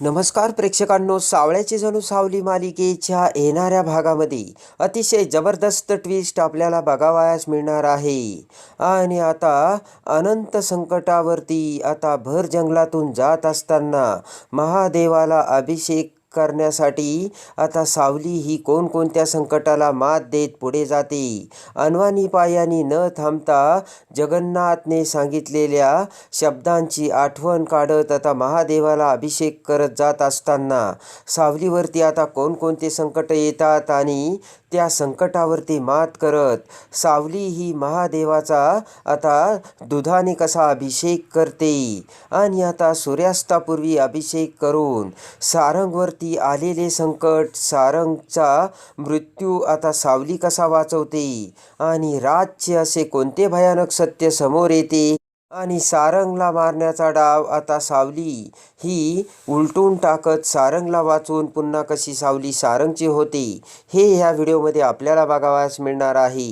नमस्कार प्रेक्षकांनो सावळ्याची जणू सावली मालिकेच्या येणाऱ्या भागामध्ये अतिशय जबरदस्त ट्विस्ट आपल्याला बघावयास मिळणार आहे. आणि आता अनंत संकटावरती आता भर जंगलातून जात असताना महादेवाला अभिषेक करण्यासाठी. आता सावली ही कोणकोणत्या संकटाला मात देत पुढे जाते? अनवानी पायानी न थांबता जगन्नाथने सांगितलेल्या शब्दांची आठवण काढत आता महादेवाला अभिषेक करत जात असताना सावलीवरती आता कोणकोणते संकट येतात आणि त्या संकटावरती मात करत सावली ही महादेवाचा आता दुधाने कसा अभिषेक करते आणि आता सूर्यास्तापूर्वी अभिषेक करून सारंगवरती आलेले संकट सारंगचा मृत्यू आता सावली कसा वाचवते? आणि राजचे असे कोणते भयानक सत्य समोर येते? आणि सारंगला मारण्याचा डाव आता सावली. ही उलटून टाकत सारंगला वाचून पुन्हा कशी सावली सारंगची होते? हे ह्या व्हिडिओमध्ये आपल्याला बघावयास मिळणार आहे.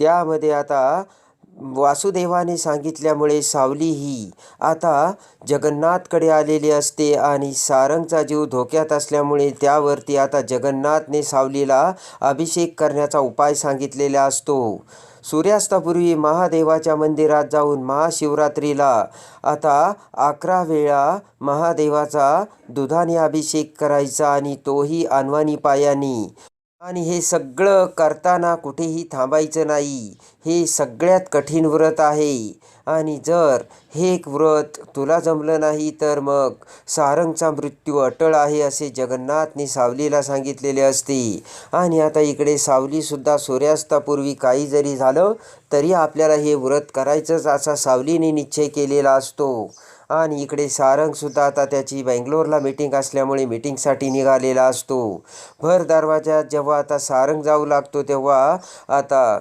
त्यामध्ये आता वासुदेवाने सांगितल्यामुळे सावली ही आता जगन्नाथकडे आलेली असते आणि सारंगचा जीव धोक्यात असल्यामुळे त्यावरती आता जगन्नाथने सावलीला अभिषेक करण्याचा उपाय सांगितलेला असतो. सूर्यास्तापूर्वी महादेवाच्या मंदिरात जाऊन महाशिवरात्रीला आता अकरा वेळा महादेवाचा दुधाने अभिषेक करायचा आणि तोही अनवानी पायानी. आणि हे सगळं करताना कुठेही थांबायचं नाही. हे सगळ्यात कठीण व्रत आहे. आणि जर हे एक व्रत तुला जमलं नाही तर मग सारंगचा मृत्यू अटळ आहे असे जगन्नाथने सावलीला सांगितलेले असते. आणि आता इकडे सावलीसुद्धा सूर्यास्तापूर्वी काही जरी झालं तरी आपल्याला हे व्रत करायचंच असा सावलीने निश्चय केलेला असतो. आणि इकडे सारंगसुद्धा आता त्याची बेंगलोरला मीटिंग असल्यामुळे मीटिंगसाठी निघालेला असतो. भर दरवाजात जेव्हा आता सारंग जाऊ लागतो तेव्हा आता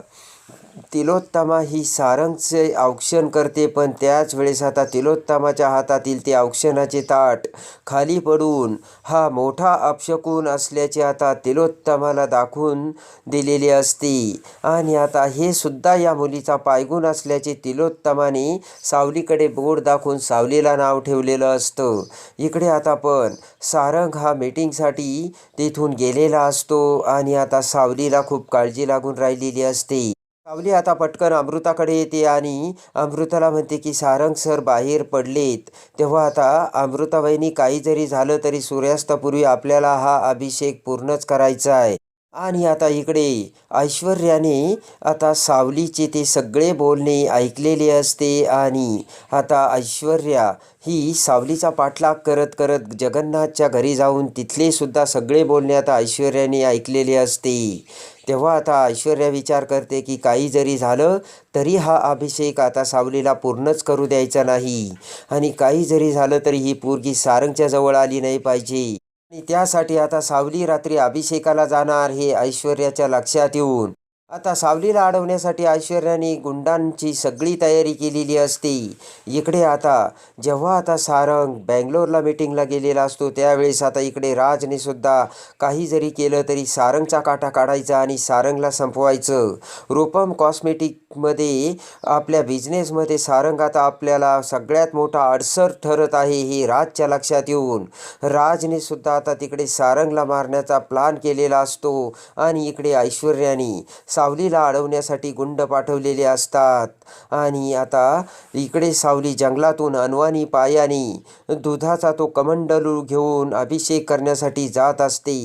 तिलोत्तमा ही सारंगचे औक्षण करते पण त्याच वेळेस आता तिलोत्तमाच्या हातातील ते औक्षणाचे ताट खाली पडून हा मोठा अपशकून असल्याचे आता तिलोत्तमाला दाखवून दिलेले असते. आणि आता हे सुद्धा या मुलीचा पायगुण असल्याचे तिलोत्तमाने सावलीकडे बोर्ड दाखवून सावलीला नाव ठेवलेलं असतं. इकडे आता पण सारंग हा मीटिंगसाठी तिथून गेलेला असतो आणि आता सावलीला खूप काळजी लागून राहिलेली असते. सावली आता पटकन अमृताकडे येते आणि अमृताला म्हणते की सारंग सर बाहेर पडलेत. तेव्हा आता अमृताबाईंनी काही जरी झालं तरी सूर्यास्तापूर्वी आपल्याला हा अभिषेक पूर्णच करायचा आहे. आणि आता इकडे ऐश्वर्याने आता सावलीचे ते सगळे बोलणे ऐकलेले असते आणि आता ऐश्वर्या ही सावलीचा पाठलाग करत करत जगन्नाथच्या घरी जाऊन तिथले सुद्धा सगळे बोलणे आता ऐश्वर्याने ऐकलेले असते. तेव्हा आता ऐश्वर्या विचार करते की काही जरी झालं तरी हा अभिषेक आता सावलीला पूर्णच करू द्यायचा नाही. आणि काही जरी झालं तरी ही पोरगी सारंगच्या जवळ आली नाही पाहिजे. आणि त्यासाठी आता सावली रात्री अभिषेकाला जाणार हे ऐश्वर्याच्या लक्षात येऊन. आता सावलीला अडवण्यासाठी ऐश्वर्याने गुंडांची सगळी तयारी केलेली असते. इकडे आता जेव्हा आता सारंग बँगलोरला मीटिंगला गेलेला असतो त्यावेळेस आता इकडे राजने सुद्धा काही जरी केलं तरी सारंगचा काटा काढायचा आणि सारंगला संपवायचं. रूपम कॉस्मेटिकमध्ये आपल्या बिझनेसमध्ये सारंग आता आपल्याला सगळ्यात मोठा अडसर ठरत आहे हे राजच्या लक्षात येऊन. राजने सुद्धा आता तिकडे सारंगला मारण्याचा प्लान केलेला असतो आणि इकडे ऐश्वर्याने सावलीला अडवण्यासाठी गुंड पाठवलेले असतात. आणि आता इकडे सावली जंगलातून अनवानी पायानी दुधाचा तो कमंडलू घेऊन अभिषेक करण्यासाठी जात असते.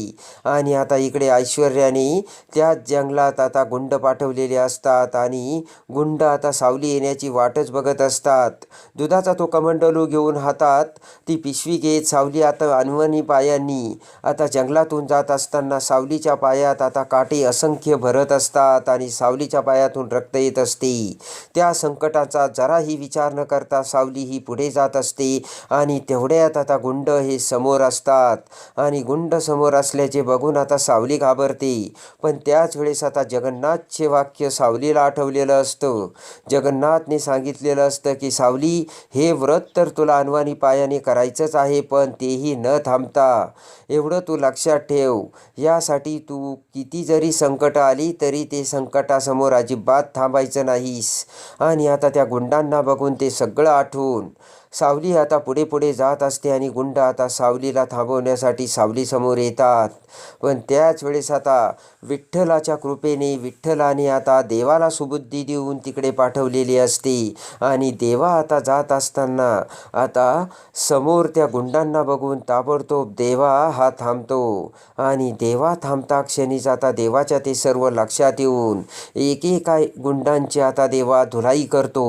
आणि आता इकडे ऐश्वर्याने त्याच जंगलात आता गुंड पाठवलेले असतात आणि गुंड आता सावली येण्याची वाटच बघत असतात. दुधाचा तो कमंडलू घेऊन हातात ती पिशवी घेत सावली आता अनवानी पायांनी आता जंगलातून जात असताना सावलीच्या पायात आता काटे असंख्य भरत असतात. आणि सावलीच्या पायातून रक्त येत असते. त्या संकटाचा जराही विचार न करता सावली ही पुढे जात असते आणि तेवढ्यात आता गुंड हे समोर असतात. आणि गुंड समोर असल्याचे बघून आता सावली घाबरते. पण त्याच वेळेस आता जगन्नाथचे वाक्य सावलीला आठवलेलं असतं. जगन्नाथने सांगितलेलं असतं की सावली हे व्रत तर तुला अनवानी पायाने करायचंच आहे पण तेही न थांबता. एवढं तू लक्षात ठेव. यासाठी तू किती जरी संकट आली तरी ते संकटासमोर अजिबात थांबायचं नाहीस. आणि आता त्या गुंडांना बघून ते सगळं आठवून सावली आता पुढे पुढे जात असते आणि गुंड आता सावलीला थांबवण्यासाठी सावलीसमोर येतात. पण त्याच वेळेस आता विठ्ठलाच्या कृपेने विठ्ठलाने आता देवाला सुबुद्धी देऊन तिकडे पाठवलेली असते. आणि देवा आता जात असताना आता समोर त्या गुंडांना बघून ताबडतोब देवा हा थांबतो. आणि देवा थांबता क्षणीच आता देवाच्या ते सर्व लक्षात येऊन एकेका गुंडांची आता देवा धुलाई करतो.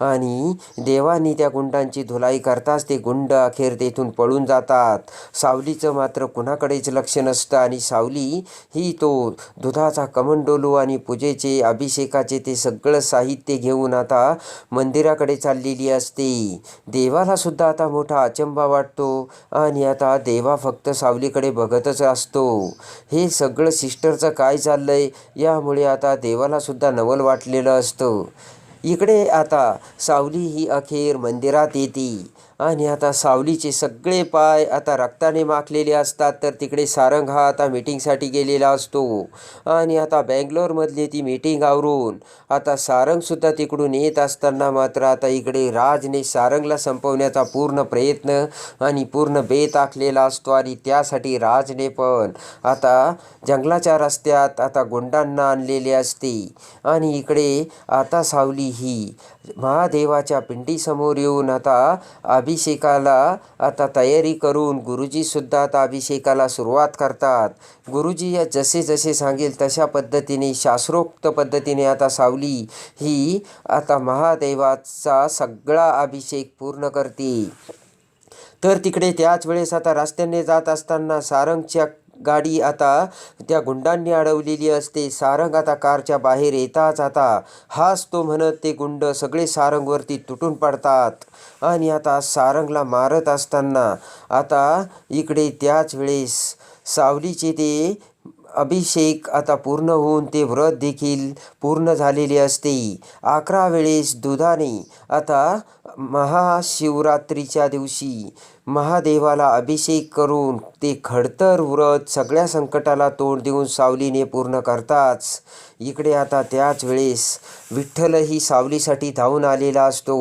आणि देवानी त्या गुंडांची धुलाई करताच ते गुंड अखेर तेथून पळून जातात. सावलीचं मात्र कुणाकडेच लक्ष नसतं आणि सावली ही तो दुधाचा कमंडोलू आणि पूजेचे अभिषेकाचे ते सगळं साहित्य घेऊन आता मंदिराकडे चाललेली असते. देवाला सुद्धा आता मोठा अचंबा वाटतो आणि आता देवा फक्त सावलीकडे बघतच असतो. हे सगळं सिस्टरचं काय चाललंय? यामुळे आता देवाला सुद्धा नवल वाटलेलं असतं. इकडे आता सावली ही अखेर मंदिरात येते. आणि आता सावलीचे सगळे पाय आता रक्ताने माखलेले असतात तर तिकडे सारंग हा आता मीटिंगसाठी गेलेला असतो. आणि आता बँगलोरमधली ती मीटिंग आवरून आता सारंगसुद्धा तिकडून येत असताना मात्र आता इकडे राजने सारंगला संपवण्याचा पूर्ण प्रयत्न आणि पूर्ण बेत आखलेला असतो आणि त्यासाठी राजने पण आता जंगलाच्या रस्त्यात आता गुंडांना आणलेले असते. आणि इकडे आता सावली ही महादेवाच्या पिंडीसमोर येऊन आता अभिषेकाला आता तयारी करून गुरुजीसुद्धा आता अभिषेकाला सुरुवात करतात. गुरुजी या जसे जसे सांगेल तशा पद्धतीने शास्त्रोक्त पद्धतीने आता सावली ही आता महादेवाचा सगळा अभिषेक पूर्ण करते. तर तिकडे त्याच वेळेस आता रस्त्याने जात असताना सारंगच्या गाडी आता त्या गुंडांनी अडवलेली असते. सारंग आता कारच्या बाहेर येताच आता. हाच तो म्हणत ते गुंड सगळे सारंगवरती तुटून पडतात. आणि आता सारंगला मारत असताना आता इकडे त्याच वेळेस सावलीचे ते अभिषेक आता पूर्ण होऊन ते व्रत देखील पूर्ण झालेले असते. अकरा वेळेस दुधाने आता महाशिवरात्रीच्या दिवशी महादेवाला अभिषेक करून ते खडतर व्रत सगळ्या संकटाला तोंड देऊन सावलीने पूर्ण करताच इकडे आता त्याच वेळेस विठ्ठलही सावलीसाठी धावून आलेला असतो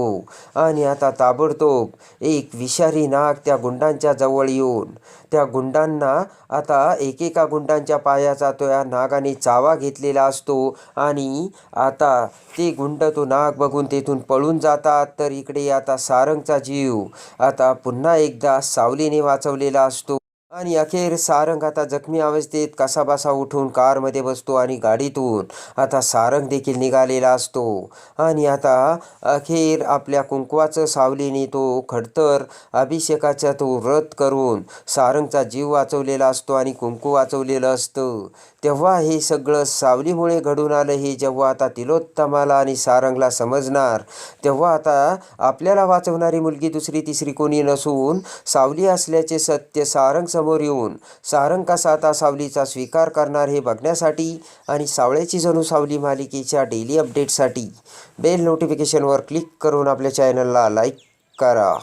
आणि आता ताबडतोब एक विषारी नाग त्या गुंडांच्या जवळ येऊन त्या गुंडांना आता एकेका गुंडांच्या पायाचा तो या नागाने चावा घेतलेला असतो आणि आता ते गुंड तो नाग बघून तेथून पळून जातात. तर इकडे आता सारंगचा जीव. आता पुन्हा एकदा सावलीने वाचवलेला असतो. आणि अखेर सारंग आता जखमी अवस्थेत कसाबसा उठून कारमध्ये बसतो आणि गाडीतून आता सारंग देखील निघालेला असतो. आणि आता अखेर आपल्या कुंकवाचं सावलीने तो खडतर अभिषेकाचा तो व्रत करून सारंगचा जीव वाचवलेला असतो आणि कुंकू वाचवलेलं असतं. तेव्हा हे सगळं सावलीमुळे घडून आलं हे जेव्हा आता तिलोत्तमाला आणि सारंगला समजणार तेव्हा आता आपल्याला वाचवणारी मुलगी दुसरी तिसरी कोणी नसून सावली असल्याचे सत्य सारंग समोर येऊन सारंग कसा आता सावलीचा स्वीकार करणार हे बघण्यासाठी आणि सावळ्याची जणू सावली मालिकेच्या डेली अपडेटसाठी बेल नोटिफिकेशनवर क्लिक करून आपल्या चॅनलला लाईक करा.